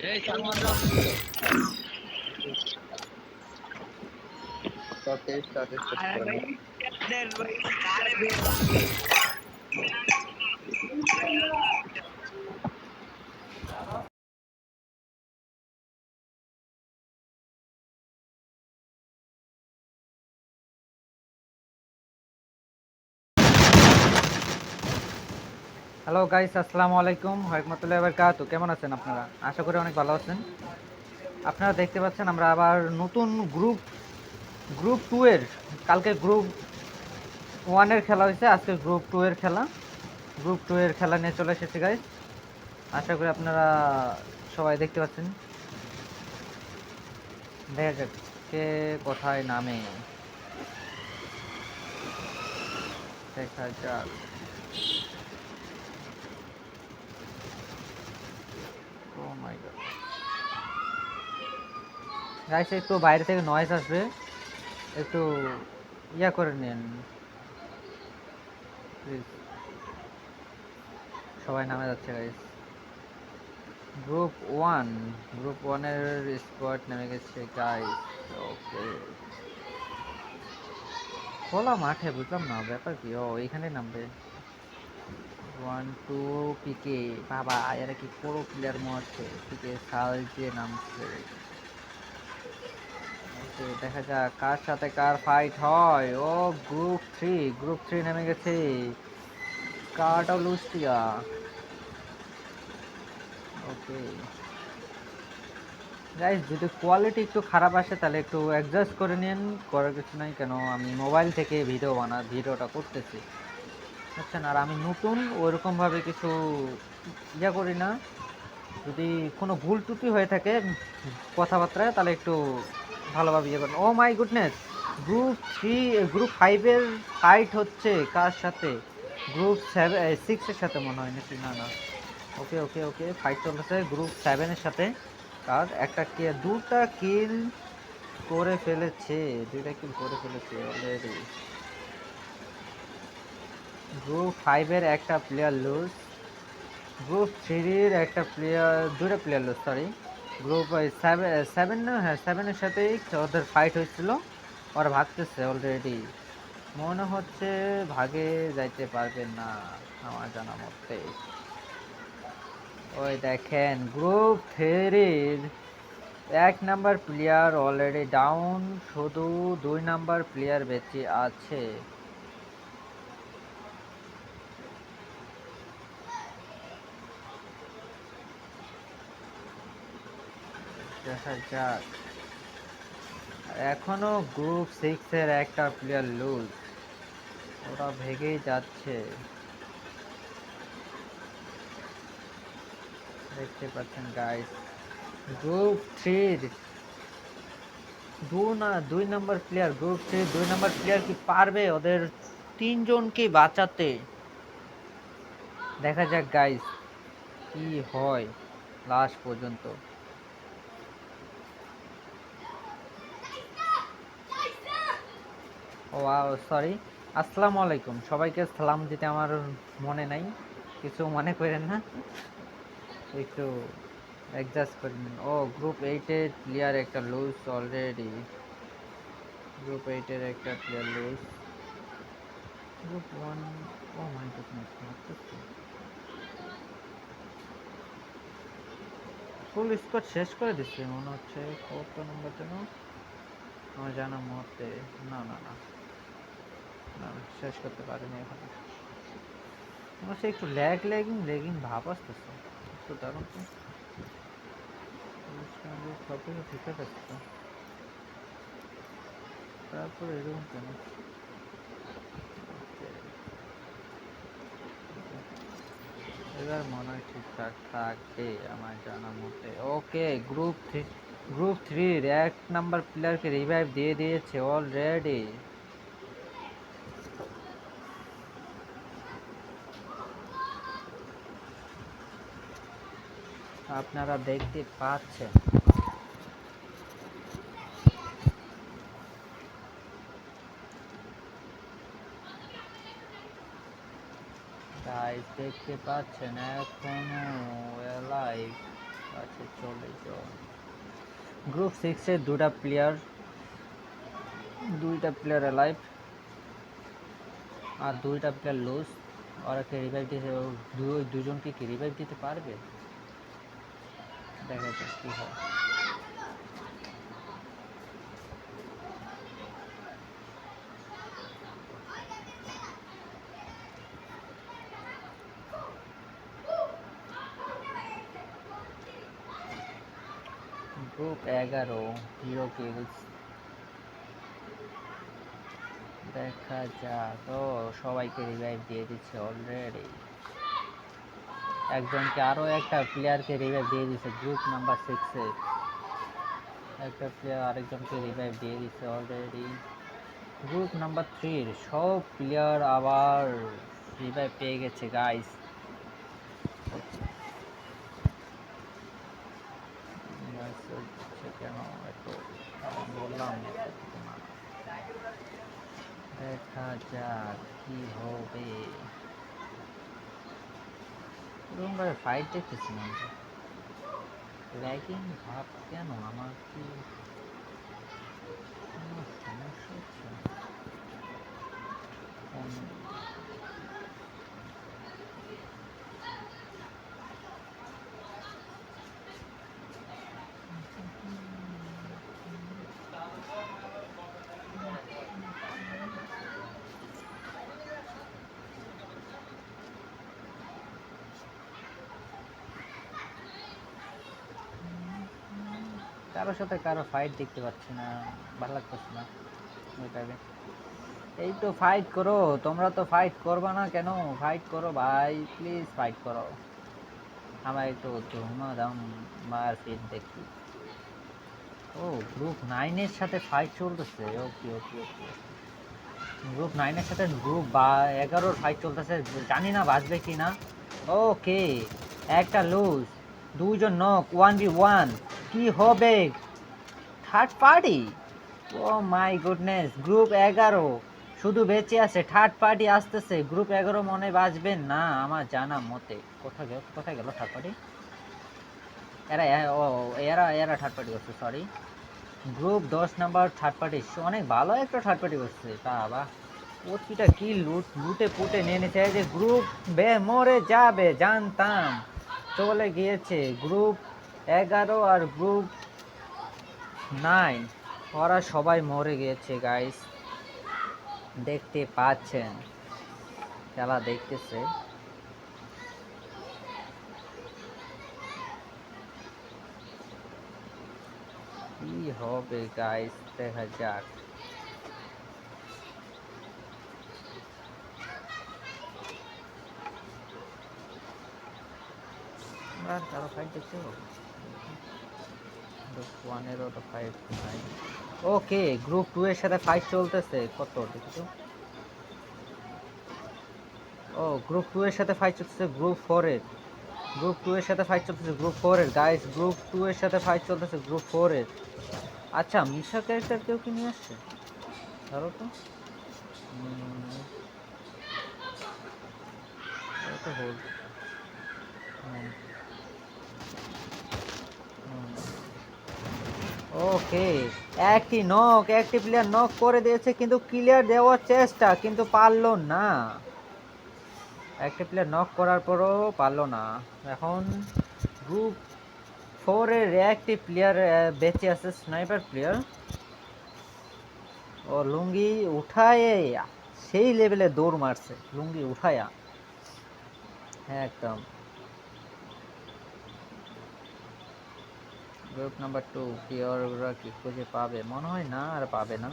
Ei, tá mandando. Só que ele está desesperado. Cara, hello guys আসসালামু আলাইকুম হরকমতুল্লাহ বারকাতু। কেমন আছেন আপনারা? আশা করি অনেক ভালো আছেন। আপনারা দেখতে পাচ্ছেন, আমরা আবার নতুন গ্রুপ গ্রুপ টু এর, কালকে গ্রুপ ওয়ানের খেলা হয়েছে, আজকে গ্রুপ টু এর খেলা। গ্রুপ টু এর খেলা নিয়ে চলে এসেছে গাইস আশা করি আপনারা সবাই দেখতে পাচ্ছেন। দেখা যাক কে কোথায় নামে। দেখা যাক। My গাইস একটু বাইরে থেকে নয়েজ আসবে। একটু ইয়া করে নেন। সবাই নামে যাচ্ছে গাইস গ্রুপ ওয়ান গ্রুপ ওয়ানের স্কোয়াড নেমে গেছে গাইস ওকে খোলা মাঠে, বুঝলাম না, ব্যাপার কি? ও এইখানে নামবে। ওয়ান, টু, পিকে, বাবা, এরা কি পুরো প্লেয়ার মরছে? পিকে সাল যে নামছে। দেখা যাক কার সাথে কার ফাইট হয়। ও গ্রুপ থ্রি গ্রুপ থ্রি নেমে গেছে। কার্টা লুস্টিয়া ওকে। গাইস যদি কোয়ালিটি একটু খারাপ আসে, তাহলে একটু অ্যাডজাস্ট করে নিন। করার কিছু নাই কেন, আমি মোবাইল থেকে ভিডিও বানা ভিডিওটা করতেছি। বুঝছেন আর আমি নতুন, ওইরকমভাবে কিছু ইয়া করি না। যদি কোনো ভুল ত্রুটি হয়ে থাকে কথাবার্তায়, তাহলে একটু ভালোভাবে ইয়ে করেন। ও my goodness group three group ফাইভের ফাইট হচ্ছে কার সাথে? গ্রুপ সেভেন সিক্সের সাথে মনে হয় নাকি না না। ওকে ওকে ওকে ফাইট চলতেছে গ্রুপ সেভেনের সাথে। কার একটা কে, দুটা কিল করে ফেলেছে, দুইটা কিল করে ফেলেছে অলরেডি গ্রুপ ফাইভের একটা প্লেয়ার লুজ গ্রুপ থ্রির একটা প্লেয়ার দুটো player lose sorry group seven seven হ্যাঁ সেভেনের সাথেই ওদের ফাইট হয়েছিল। ওরা ভাগতেছে অলরেডি মনে হচ্ছে ভাগে যাইতে পারবে না, আমার জানা মতে। ওই দেখেন গ্রুপ থ্রির এক নাম্বার প্লেয়ার অলরেডি ডাউন শুধু দুই নাম্বার প্লেয়ার বেঁচে আছে। দেখা যাক এখনও গ্রুপ সিক্স এর একটা প্লেয়ার লুজ ওরা ভেগেই যাচ্ছে। দেখতে পাচ্ছেন গাইস গ্রুপ থ্রির দু না, দুই নম্বর প্লেয়ার গ্রুপ থ্রি দুই নম্বর প্লেয়ার কি পারবে ওদের তিনজনকে বাঁচাতে? দেখা যাক গাইস কি হয় লাস্ট পর্যন্ত। ও সরি আসসালামু আলাইকুম। সবাইকে সালাম দিতে আমার মনে নাই। কিছু মনে করেন না। একটু অ্যাডজাস্ট করে নিন। ও গ্রুপ এইটের প্লেয়ার একটা লুজ অলরেডি গ্রুপ এইটের একটা player lose group one oh my full score শেষ করে দিচ্ছে মনে হচ্ছে কত নম্বর যেন? আমার জানা মতে না না না, শেষ করতে পারিনি এখন আমার সে একটু ল্যাগ ল্যাগিং ল্যাগিং ভাব আসতেছে একটু দারুণ তো সব কিছু ঠিকঠাক আছে তো তারপর এরকম কেন এবার মনে হয় ঠিকঠাক থাকবে আমার জানা মতে ওকে গ্রুপ থ্রি গ্রুপ থ্রির এক নাম্বার প্লেয়ারকে রিভাইভ দিয়ে দিয়েছে অলরেডি আপনারা দেখতে পাচ্ছেন। গাইস দেখতে পাচ্ছেন, এখনও লাইভ আছে, চলে গ্রুপ সিক্সের দুটা প্লেয়ার দুইটা প্লেয়ার লাইভ আর দুইটা প্লেয়ার লুজ ওরা কি রিভাইভ দিতে দুজনকে কি রিভাইভ দিতে পারবে? দেখা যাক কী হয়। গ্রুপ এগারো হিরো কিলস দেখা যাক। ও, সবাইকে রিভাইভ দিয়ে দিচ্ছে অলরেডি একজনকে আরও একটা প্লেয়ারকে রিভাইভ দিয়ে দিছে গ্রুপ নাম্বার সিক্সে একটা প্লেয়ার আরেকজনকে রিভাইভ দিয়ে দিছে অলরেডি গ্রুপ নাম্বার থ্রির সব প্লেয়ার আবার রিভাইভ পেয়ে গেছে গাইস কেন একটু বললাম দেখা যাক কি হবে এরকমভাবে ফাইট দেখতেছি না ল্যাগিং ভাব কেন? আমার কি সমস্যা হচ্ছে? কারোর সাথে কারও ফাইট দেখতে পাচ্ছি না, ভালো লাগতেছে না ওইটাকে এই তো ফাইট করো, তোমরা তো ফাইট করবা না কেন? ফাইট করো ভাই প্লিজ ফাইট করো। আমার একটু ধুমা দাম মার ফিট দেখি। ও গ্রুপ নাইনের সাথে ফাইট চলতেছে? ওকে ওকে ওকে গ্রুপ নাইনের সাথে গ্রুপ বা এগারোর ফাইট চলতেছে, জানি না বাঁচবে কি না ওকে একটা লুজ দুইজন নক ওয়ান বি ওয়ান কি হবে? Third party oh my goodness group এগারো। শুধু বেঁচে আছে থার্ড পার্টি আসতেছে। গ্রুপ এগারো মনে বাঁচবে না, আমার জানা মতে। কোথায় গেল কোথায় গেল থার্ড পার্টি এরা ও, এরা এরা থার্ড পার্টি করছে সরি গ্রুপ দশ নাম্বার থার্ড পার্টি অনেক ভালো একটা থার্ড পার্টি করছে তা বা প্রতিটা কি লুট, লুটে পুটে নিয়ে এই যে গ্রুপ বে মরে যাবে, জানতাম। চলে গিয়েছে গ্রুপ এগারো আর গ্রুপ নাইন ওরা সবাই মরে গিয়েছে গাইস দেখতে পাচ্ছেন। খেলা দেখতেছে। কি হবে গাইস দেখা যাক। কারও ফাইট দেখতে হবে গ্রুপ ওয়ানেরও তো ফাইট নাই ওকে গ্রুপ টু এর সাথে ফাইট চলতেছে। কত? তো। ও গ্রুপ টু এর সাথে ফাইট চলতেছে গ্রুপ ফোর এর। গ্রুপ টু এর সাথে ফাইট চলতেছে গ্রুপ ফোর এর। গাইস গ্রুপ টু এর সাথে ফাইট চলতেছে গ্রুপ ফোর এর। আচ্ছা মিশা ক্যারেক্টার কেউ কি নিয়ে আসছে? ধরো তো। উম, ওকে, একটি নক একটি প্লেয়ার নক করে দিয়েছে, কিন্তু ক্লিয়ার দেওয়ার চেষ্টা, কিন্তু পারল না। একটি প্লেয়ার নক করার পরও পারল না। এখন গ্রুপ ফোরের একটি প্লেয়ার বেঁচে আছে স্নাইপার প্লেয়ার ও লুঙ্গি উঠায় সেই লেভেলে দৌড় মারছে, লুঙ্গি উঠায়া। একদম। গ্রুপ নাম্বার টু প্লেয়াররা কি খুঁজে পাবে? মনে হয় না, আর পাবে না।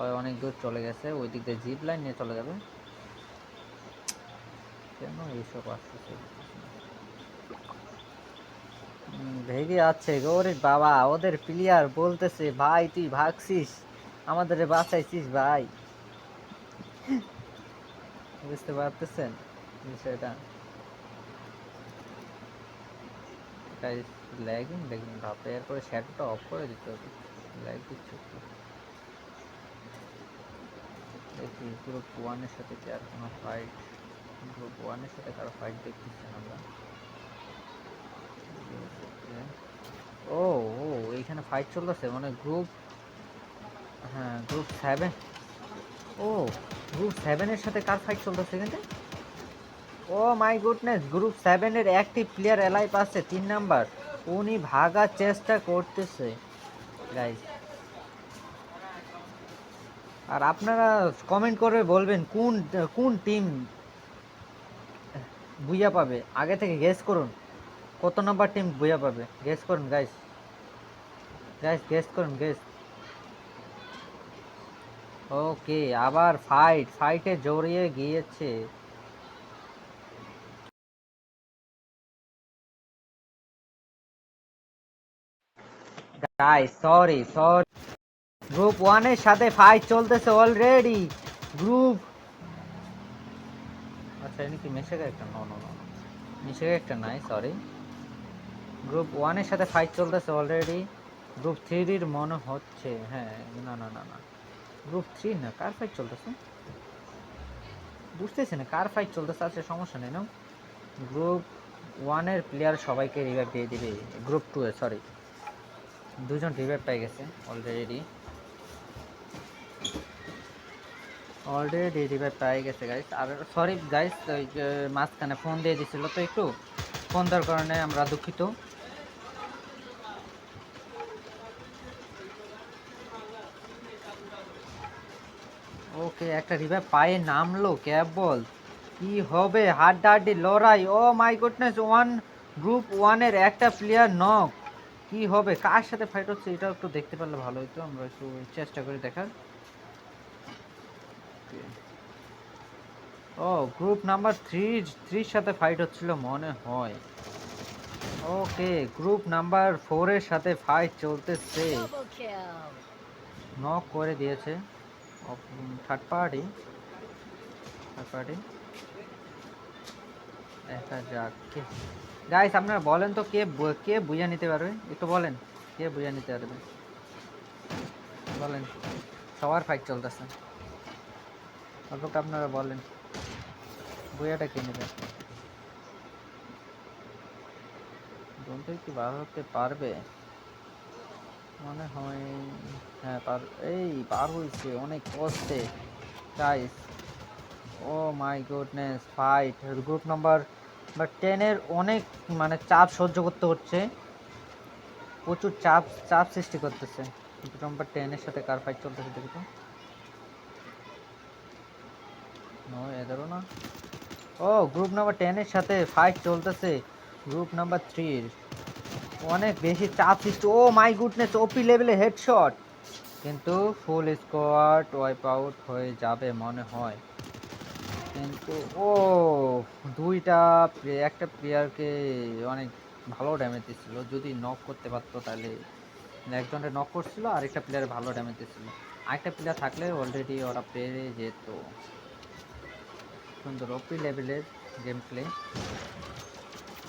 ওই অনেক দূর চলে গেছে ওই দিক দিয়ে জিপ লাইন নিয়ে চলে যাবে। কেন এইসব আসতেছে? ভেগে আছে ওরে বাবা, ওদের প্লেয়ার বলতেছে, ভাই, তুই ভাগছিস আমাদের বাঁচাইছিস, ভাই। বুঝতে পারতেছেন বিষয়টা? ল্যাগিং ল্যাগিং ভাবতে এরপরে শ্যাডোটা অফ করে দিতে হবে। ল্যাগ দিচ্ছে। দেখি গ্রুপ ওয়ানের সাথে কি আর কোনো ফাইট গ্রুপ ওয়ানের সাথে কারও ফাইট দেখতেছেন আমরা। ও ও, এইখানে ফাইট চলতেছে মানে গ্রুপ হ্যাঁ গ্রুপ সেভেন ও গ্রুপ সেভেনের সাথে কার ফাইট চলতেছে এখানে? ও মাই গুডনেস গ্রুপ সেভেনের একটি প্লেয়ার এলাইভ আছে, তিন নাম্বার উনি ভাগার চেষ্টা করতেছে গাইস আর আপনারা কমেন্ট করে বলবেন কোন কোন টিম বুইয়া পাবে? আগে থেকে গেস করুন। কত নম্বর টিম বুঝা পাবে? গেস করুন গাইস গাইস গেস করুন গেস ওকে আবার ফাইট ফাইটে জড়িয়ে গিয়েছে। গাইস সরি সরি গ্রুপ ওয়ানের সাথে ফাইট চলতেছে অলরেডি গ্রুপ আচ্ছা এনে কি মেশে একটা নো নো নো মিশে একটা নাই সরি গ্রুপ ওয়ানের সাথে ফাইট চলতেছে অলরেডি গ্রুপ থ্রির মনে হচ্ছে হ্যাঁ না না না না। গ্রুপ থ্রি না, কার ফাইট চলতেছে? বুঝতেছি না, কার ফাইট চলতেছে, আছে সমস্যা নেই না গ্রুপ ওয়ানের প্লেয়ার সবাইকে রিভাইভ দিয়ে দিবে গ্রুপ টু এ সরি দুজন রিভাইভ পেয়ে গেছে অলরেডি অলরেডি রিভাইভ পেয়ে গেছে গাইস আর সরি গাইস ওই মাঝখানে ফোন দিয়ে দিছিল তো একটু। ফোন দেওয়ার কারণে আমরা দুঃখিত। ওকে, একটা রিভাইভ পায়ে নামলো, কেবল। কি হবে? হাড্ডাহাড্ডি লড়াই। Oh my goodness one group ওয়ানের একটা প্লেয়ার নক কি হবে? কার সাথে ফাইট হচ্ছে এটাও একটু দেখতে পারলে ভালো হতো আমরা একটু চেষ্টা করি দেখার। ও গ্রুপ নাম্বার থ্রি থ্রির সাথে ফাইট হচ্ছিল মনে হয়। ওকে গ্রুপ নাম্বার ফোরের সাথে ফাইট চলতেছে। নক করে দিয়েছে। থার্ড পার্টি থার্ড পার্টি দেখা যাক গাইস আপনারা বলেন তো কে কে বুঝা নিতে পারবে? একটু বলেন, কে বুঝা নিতে পারবে? বলেন, সবার ফাইট চলতেছে। অল্পটা আপনারা বলেন বুয়াটা কে নেবে? বন্ধু কি বার হতে পারবে? মনে হয় হ্যাঁ পার এই পার হয়েছে অনেক কষ্টে। Guys oh my goodness fight group number বা টেনের অনেক মানে চাপ সহ্য করতে হচ্ছে। প্রচুর চাপ চাপ সৃষ্টি করতেছে। নাম্বার টেনের সাথে কার ফাইট চলতেছে, দেখি তো। এদেরও না। ও গ্রুপ নাম্বার টেনের সাথে ফাইট চলতেছে। গ্রুপ নাম্বার থ্রির অনেক বেশি চাপ সৃষ্টি, ও মাই গুডনেস ওপি লেভেলে হেডশট কিন্তু ফুল স্কোয়াড ওয়াইপ আউট হয়ে যাবে মনে হয়। কিন্তু, ও, দুইটা একটা প্লেয়ারকে অনেক ভালো ড্যামেজ দিচ্ছিল। যদি নক করতে পারতো তাহলে। একজনের নক করছিল আর একটা প্লেয়ার ভালো ড্যামেজ দিচ্ছিল। আরেকটা প্লেয়ার থাকলে অলরেডি ওরা পেরে যেত। সুন্দর ওপি লেভেলের game play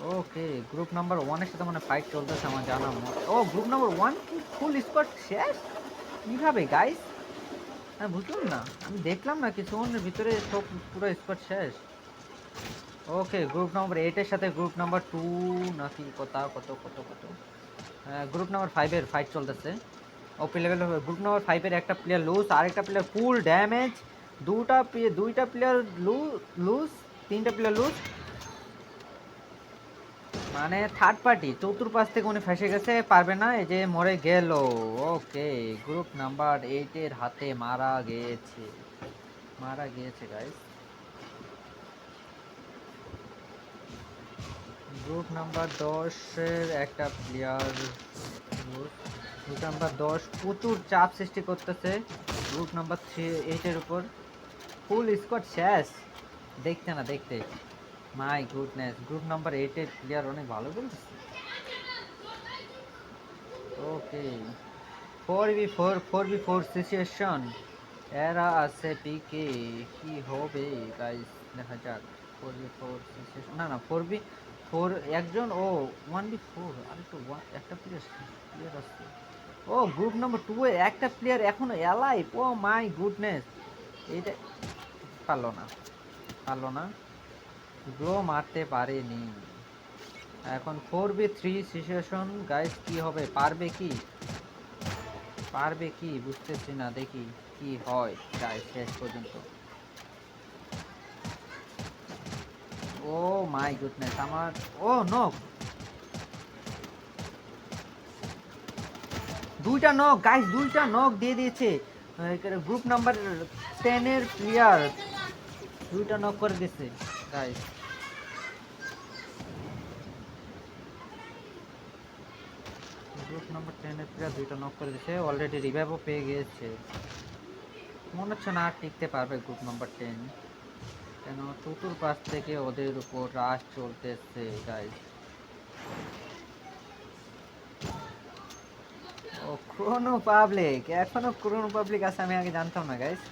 okay group number ওয়ানের সাথে মানে ফাইট চলতেছে, আমার জানা মতে। ও group number one full squad শেষ? কীভাবে গাইস হ্যাঁ বুঝলাম না। আমি দেখলাম না কিছুক্ষণের ভিতরে সব পুরো স্কোয়াড শেষ। ওকে গ্রুপ নাম্বার এইটের সাথে গ্রুপ নাম্বার টু নাকি কত কত কত কত? গ্রুপ নাম্বার ফাইভের ফাইট চলতেছে। ওপি লেভেল গ্রুপ নাম্বার ফাইভের একটা প্লেয়ার লুজ আরেকটা প্লেয়ার ফুল ড্যামেজ দুটা দুইটা প্লেয়ার লুজ তিনটা প্লেয়ার লুজ মানে থার্ড পার্টি চতুর্পাশ থেকে উনি ফেসে গেছে, পারবে না, এই যে মরে গেল। ওকে গ্রুপ নাম্বার এইটের হাতে মারা গিয়েছে মারা গিয়েছে গাইস গ্রুপ নাম্বার দশের একটা প্লেয়ার গ্রুপ নাম্বার দশ প্রচুর চাপ সৃষ্টি করতেছে গ্রুপ নাম্বার থ্রি এইটের উপর। ফুল স্কোয়াড শেষ। দেখতে না, দেখতে। মাই গুডনেস গ্রুপ নাম্বার এইটের প্লেয়ার অনেক ভালো খেলতেছে। Okay four B four four B four situation এরা আছে পিকে কি হবে গাইস দেখা যাক ফোর বি ফোর সিচুয়েশন না না ফোর বি ফোর একজন, ও ওয়ান বি ফোর আর একটু একটা প্লেয়ার প্লেয়ার আছে। ও গ্রুপ নাম্বার টু এ একটা প্লেয়ার এখনও এলাইভ ও মাই গুডনেস এইটা পারল না পারল না। গ্লো মারতে পারেনি। এখন four B three situation guys কি হবে? পারবে কি? পারবে কি? বুঝতেছি না, দেখি কি হয় গাইস শেষ পর্যন্ত। ও মাই গুডনেস আমার ও নো দুইটা নক গাইস দুইটা নক দিয়ে দিয়েছে। গ্রুপ নাম্বার টেনের প্লেয়ার দুইটা নক করে দিয়েছে গাইস গ্রুপ নাম্বার টেনের প্লেয়ার দুইটা নক করে দিয়েছে অলরেডি রিভাইভও পেয়ে গিয়েছে। মনে হচ্ছে না টিকতে পারবে গ্রুপ নাম্বার টেন কেন? চতুর্পাশ থেকে ওদের উপর রাশ চলতেছে গাইজ ও ক্রোনো পাবলিক এখনও ক্রোনো পাবলিক আছে, আমি আগে জানতাম না guys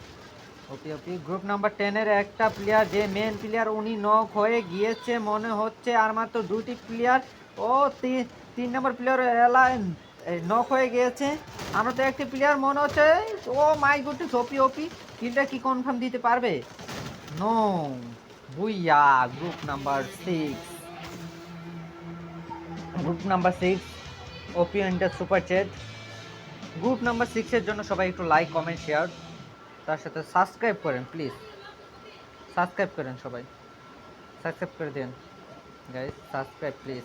OP OP group number টেনের একটা প্লেয়ার যে মেন প্লেয়ার উনি নক হয়ে গিয়েছে, মনে হচ্ছে, আর মাত্র দুটি প্লেয়ার ও তিন তিন নম্বর প্লেয়ার এলাইন নক হয়ে গিয়েছে। আমরা তো একটি প্লেয়ার মনে হচ্ছে, ও মাই গুডনেস ওপি ওপি কিলটা কি কনফার্ম দিতে পারবে? No booyah group number six group number six OP inter super chat group number সিক্সের জন্য সবাই একটু লাইক কমেন্ট শেয়ার তার সাথে সাবস্ক্রাইব করেন প্লিজ সাবস্ক্রাইব করেন সবাই। সাবস্ক্রাইব করে দেন। Guys subscribe please